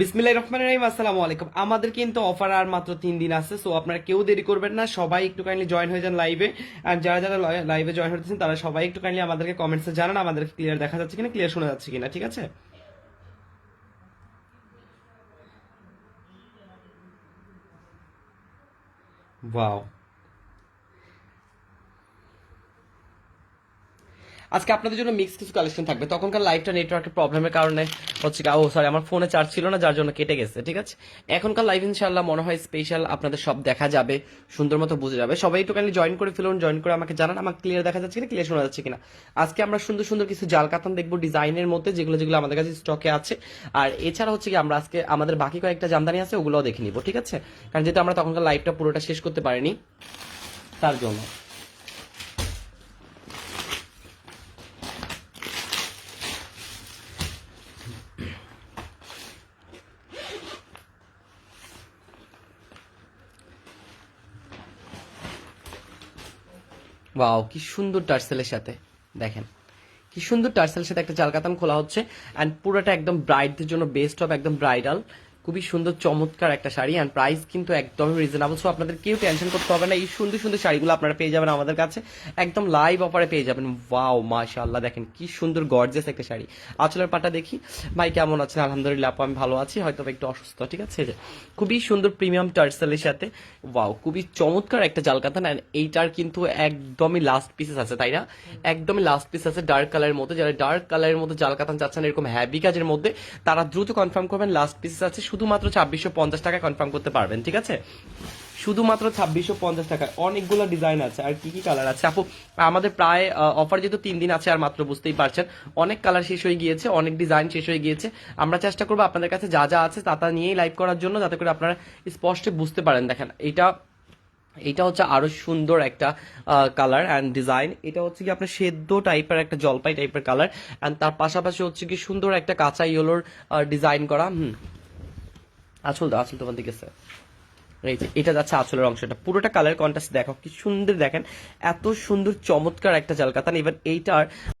বিসমিল্লাহ রহমান রহিম, আসসালামু আলাইকুম। আমাদের কিন্তু অফার আর মাত্র তিন দিন আছে সো আপনারা কেউ দেরি করবেন না, সবাই একটু কাইন্ডলি জয়েন হয়ে যান লাইভে আর যারা যারা লাইভে জয়েন হতেছেন তারা সবাই একটু কাইন্ডলি আমাদেরকে কমেন্টসে জানান, আমাদেরকে ক্লিয়ার দেখা যাচ্ছে কিনা ক্লিয়ার শোনা যাচ্ছে কিনা, ঠিক আছে? ওয়াও আজকে আপনাদের জন্য মিক্স কিছু কালেকশন থাকবে। তখনকার লাইভটা নেটওয়ার্কের প্রবলেমের কারণে হচ্ছে ও সরি আমার ফোনে চার্জ ছিল না, যার জন্য কেটে গেছে, ঠিক আছে? এখনকার লাইভ ইনশাআল্লাহ মনে হয় স্পেশাল আপনাদের সব দেখা যাবে, সুন্দর মতো বুঝে যাবে। সবাই একটু কাইন্ডলি জয়েন করে ফেলুন জয়েন করে আমাকে জানান আমাকে ক্লিয়ার দেখা যাচ্ছে কিনা ক্লিয়ার শোনা যাচ্ছে কিনা। আজকে আমরা সুন্দর সুন্দর কিছু জাল কাতান দেখব ডিজাইনের মধ্যে, যেগুলো যেগুলো আমাদের কাছে স্টকে আছে। আর এছাড়া হচ্ছে কি, আমরা আজকে আমাদের বাকি কয়েকটা জামদানি আছে, ওগুলোও দেখে নিব, ঠিক আছে? কারণ যেহেতু আমরা তখনকার লাইভটা পুরোটা শেষ করতে পারিনি, তার জন্য। ওয়াও কি সুন্দর টার্সেলের সাথে। দেখেন, কি সুন্দর টার্সেলের সাথে একটা জালকাতান খোলা হচ্ছে। অ্যান্ড পুরোটা একদম ব্রাইডদের জন্য বেস্ট অফ একদম ব্রাইডাল খুবই সুন্দর, চমৎকার একটা শাড়ি অ্যান্ড প্রাইস কিন্তু একদমই রিজনেবল সো আপনাদের কেউ টেনশন করতে হবে না। এই সুন্দর সুন্দর শাড়িগুলো আপনারা পেয়ে যাবেন আমাদের কাছে। একদম লাইভ অফারে পেয়ে যাবেন। ওয়াও মাশাআল্লাহ, দেখেন কি সুন্দর গর্জেস একটা শাড়ি। আঁচলের পাটা দেখি। ভাই, কেমন আছেন? আলহামদুলিল্লাহ, আপু, আমি ভালো আছি। হয়তো একটু অসুস্থ, ঠিক আছে? খুবই সুন্দর প্রিমিয়াম টার্সেলের সাথে। ওয়াও খুবই চমৎকার একটা জালকাতান অ্যান্ড এইটার কিন্তু একদমই লাস্ট পিসেস আছে, তাই না? একদমই লাস্ট পিস আছে ডার্ক কালারের মধ্যে। যারা ডার্ক কালারের মধ্যে জালকাতান চাচ্ছেন, এরকম হ্যাভি কাজের মধ্যে, তারা দ্রুত কনফার্ম করবেন লাস্ট পিসেস আছে। শুধুমাত্র ছাব্বিশশো পঞ্চাশ টাকা কনফার্ম করতে পারবেন, ঠিক আছে? শুধুমাত্র ছাব্বিশশো পঞ্চাশ টাকা অনেকগুলো ডিজাইন আছে। আর কি কি কালার আছে? আপু, আমাদের প্রায় অফার যেহেতু তিন দিন আছে আর মাত্র বুঝতেই পারছেন, অনেক কালার শেষ হয়ে গিয়েছে, অনেক ডিজাইন শেষ হয়ে গিয়েছে। আমরা চেষ্টা করব আপনাদের কাছে যা যা আছে তা তা নিয়েই লাইভ করার জন্য, যাতে করে আপনারা স্পষ্ট বুঝতে পারেন। দেখেন, এটা এটা হচ্ছে আরও সুন্দর একটা কালার অ্যান্ড ডিজাইন এটা হচ্ছে কি আপনার সেদ্ধ টাইপের একটা জলপাই টাইপের কালার অ্যান্ড তার পাশাপাশি হচ্ছে কি সুন্দর একটা কাঁচা ইয়েলোর ডিজাইন করা। হুম। আঁচল দাও, আঁচল তোমার দিকে এই যে, এটা যাচ্ছে আঁচলের অংশটা। পুরোটা কালার কন্ট্রাস্ট দেখো, কি সুন্দর দেখেন। এত সুন্দর, চমৎকার একটা জালকাতান। এবার এইটার